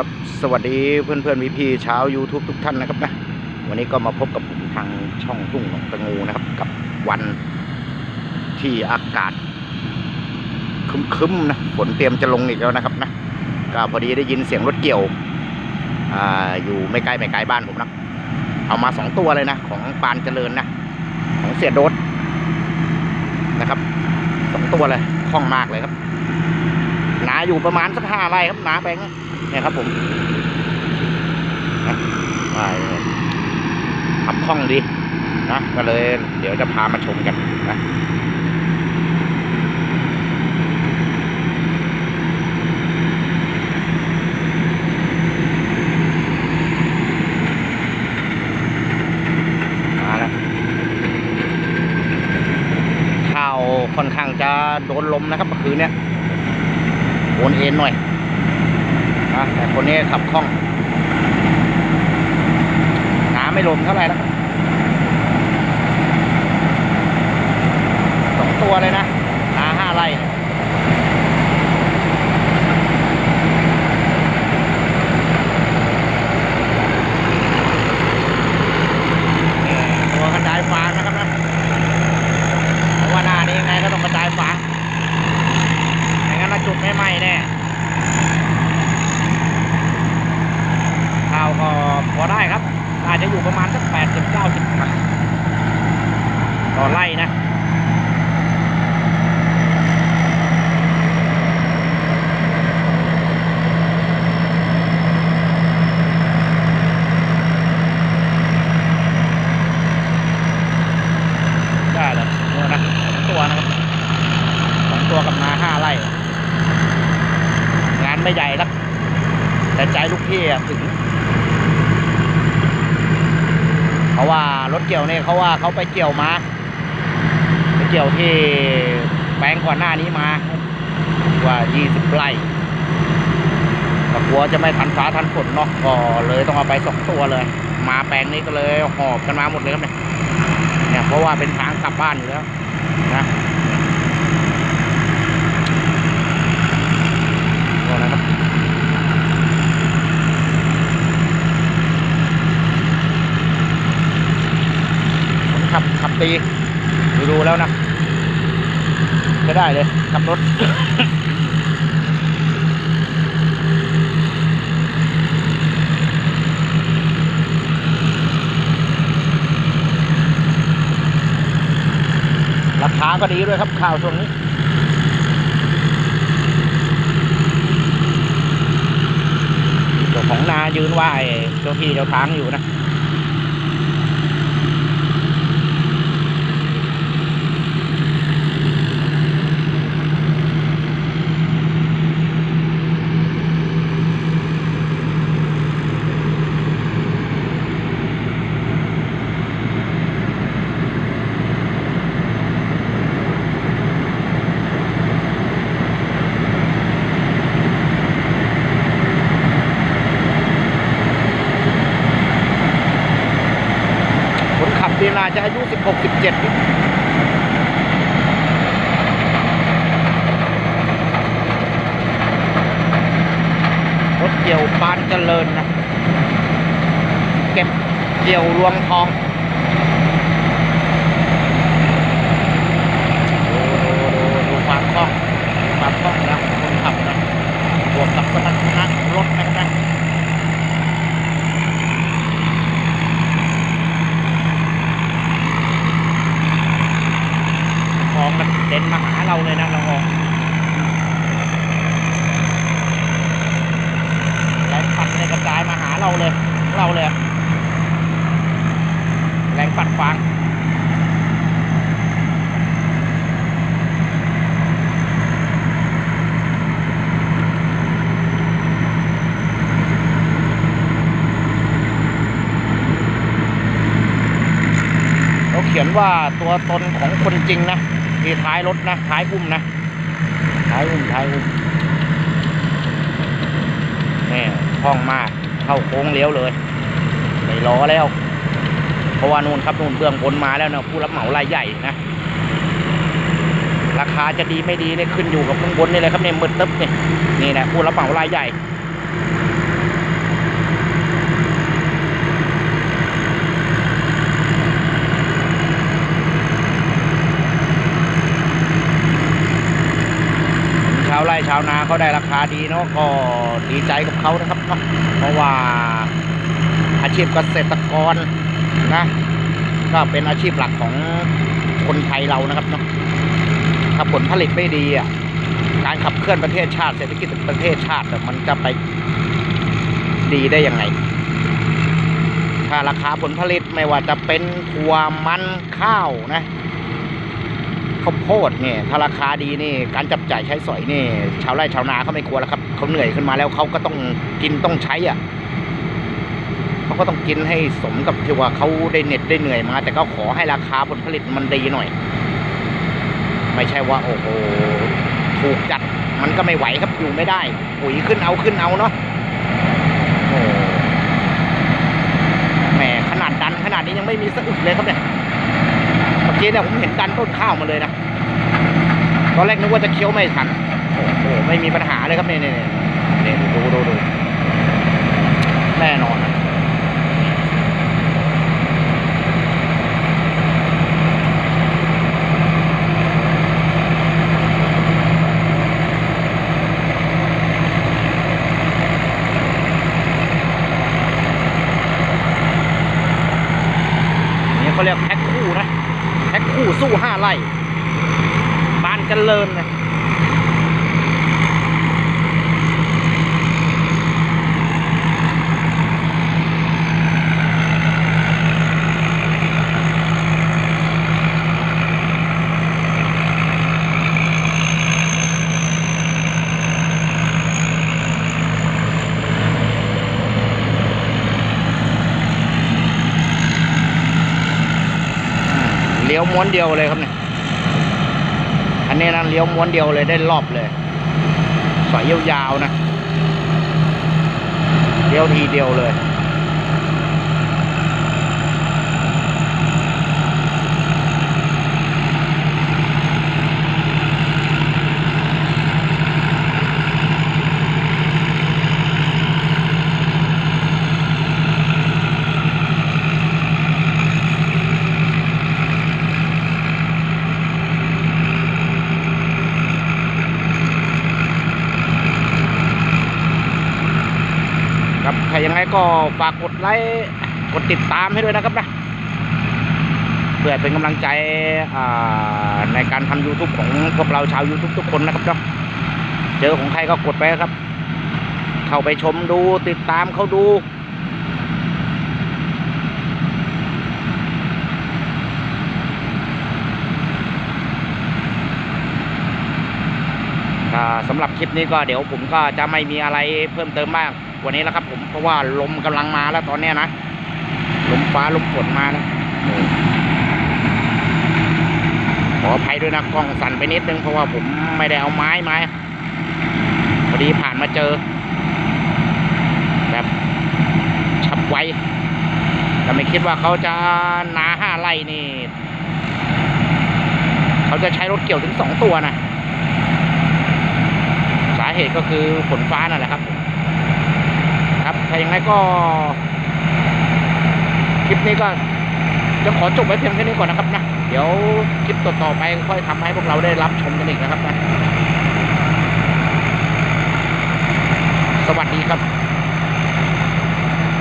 ครับ สวัสดีเพื่อนเพื่อนพี่พี่ๆชาว YouTube ทุกท่านนะครับนะวันนี้ก็มาพบกับผมทางช่องทุ่งหนองตะงูนะครับ กับวันที่อากาศคึ้มๆนะฝนเตรียมจะลงอีกแล้วนะครับนะก็พอดีได้ยินเสียงรถเกี่ยวอ่าอยู่ไม่ไกลไม่ไกลบ้านผมนะเอามาสองตัวเลยนะ ของปานเจริญนะของเสียโดดนะครับสองตัวเลยคล่องมากเลยครับหนาอยู่ประมาณสักห้าไร่ครับหนาไปงั้น เนี่ยครับผมนะว่าขับคล่องดีนะก็เลยเดี๋ยวจะพามาชมกันนะมาแล้วข้าวค่อนข้างจะโดนลมนะครับเมื่อคืนเนี้ยโอนเอ็นหน่อย นะแต่คนนี้ขับคล่องหาไม่ลมเท่าไหร่แล้วสองตัวเลยนะหนาห้าไร่เนี่ยตัวกระจายฟางนะครับนะเพราะว่าหน้านี้ยังไงก็ต้องกระจายฟาง ไม่งั้นเราจุดไม่ไหม้แน่ข้าวก็พอได้ครับ อาจจะอยู่ประมาณสักแปดสิบเก้าสิบตันต่อไร่นะ ได้เลยตัวนะสองตัวนะครับ สองตัวกับนาห้าไร่ งาน ไม่ใหญ่ลักแต่ใจลูกพี่ถึง เพราะว่ารถเกี่ยวเนี่ยเขาว่าเขาไปเกี่ยวมาไปเกี่ยวที่แปลงก่อนหน้านี้มาว่ายี่สิบไร่ก็กลัวจะไม่ทันฟ้าทันฝนเนาะก็เลยต้องเอาไปสองตัวเลย มาแปลงนี้ก็เลยหอบกันมาหมดเลยครับเนี่ยเนี่ยเพราะว่าเป็นทางกลับบ้านอยู่แล้วนะ ตัวนะครับผม ขับตีดูดูแล้วนะจะได้เลยขับรถราคาก็ดีด้วยครับข้าวช่วงนี้เจ้าของนายืนไหว้เจ้าที่เจ้าทางอยู่นะาจะอายุ 16-17รถเกี่ยวปานเจริญนะ เก็บเกี่ยวรวงทอง ดูดูดูดูความคล่องความคล่องนะคนขับนะบวกกับสมรรถนะของรถนะครับนะ ทองมันเด่นมาหา เลยนะละอองแรงปัดในยกระจายมาหาเราเลยเราเลย แรงปัดฟางเขาเขียนว่าตัวตนของคนจริงนะ ที่ท้ายรถนะ ท้ายอุ้มนะ ท้ายอุ้มท้ายอุ้มนี่คล่องมากเข้าโค้งเลี้ยวเลยไม่ล้อแล้ว เพราะว่านู่นครับนู่นเบื้องบนมาแล้วนะผู้รับเหมารายใหญ่นะ ราคาจะดีไม่ดีเนี่ยขึ้นอยู่กับข้างบนนี่เลยครับเนี่ยมืดตึ๊บเนี่ยนี่นะผู้รับเหมารายใหญ่ ชาวนาเขาได้ราคาดีเนาะก็ดีใจกับเขานะครับเนาะเพราะว่าอาชีพเกษตรกรนะก็เป็นอาชีพหลักของคนไทยเรานะครับเนาะถ้าผลผลิตไม่ดีอะการขับเคลื่อนประเทศชาติเศรษฐกิจประเทศชาติมันจะไปดีได้ยังไง ถ้าราคาผลผลิตไม่ว่าจะเป็นถั่วมันข้าวนะ ข้าวโพดเนี่ยถ้าราคาดีนี่การจับจ่ายใช้สอยนี่ ชาวไร่ชาวนาเขาไม่กลัวแล้วครับเขาเหนื่อยขึ้นมาแล้วเขาก็ต้องกินต้องใช้อะเขาก็ต้องกินให้สมกับที่ว่าเขาได้เหน็ดได้เหนื่อยมา แต่ก็ขอให้ราคาผลผลิตมันดีหน่อย ไม่ใช่ว่า โอ้โหถูกจัดมันก็ไม่ไหวครับอยู่ไม่ได้ปุ๋ยขึ้นเอาขึ้นเอาเนาะโอ้แหมขนาดดันขนาดนี้ยังไม่มีสะอึกเลยครับเนี่ย อกี้เนี่ยผมเห็นดันต้นข้าวมาเลยนะตอนแรกนึกว่าจะเคี้ยวไม่ทันโอ้โหไม่มีปัญหาเลยครับเนี่ยเนี่ยเนี่ยดูดูดูแน่นอนนะนี่เขาเรียกแพ็ สู้ห้าไร่บานเจริญนะ ลี้ยวม้วนเดียวเลยครับเนี่ยอันนี้นะเลี้ยวม้วนเดียวเลยได้รอบเลย สายยาวๆนะเลี้ยวทีเดียวเลย ครับใครยังไงก็ฝากกดไลค์กดติดตามให้ด้วยนะครับนะเพื่อเป็นกำลังใจในการทำ YouTube ของพวกเราชาว YouTube ทุกคนนะครับเนาะเจอของใครก็กดไปครับ เข้าไปชมดูติดตามเขาดูสำหรับคลิปนี้ก็เดี๋ยวผมก็จะไม่มีอะไรเพิ่มเติมมาก กว่านี้แล้วครับ ผมเพราะว่าลมกำลังมาแล้วตอนเนี้ยนะลมฟ้าลมฝนมาแล้วขออภัยด้วยนะกล้องสั่นไปนิดนึงเพราะว่าผมไม่ได้เอาไม้มาพอดีผ่านมาเจอ แบบฉับไวแต่ไม่คิดว่าเขาจะนาห้าไร่นี่ เขาจะใช้รถเกี่ยวถึงสองตัวนะสาเหตุก็คือฝนฟ้านั่นแหละครับครั แต่ยังไงก็ คลิปนี้ก็จะขอจบไว้เพียงแค่นี้ก่อนนะครับนะ เดี๋ยวคลิปต่อๆไปค่อยทำให้พวกเราได้รับชมกันอีกนะครับนะ สวัสดีครับ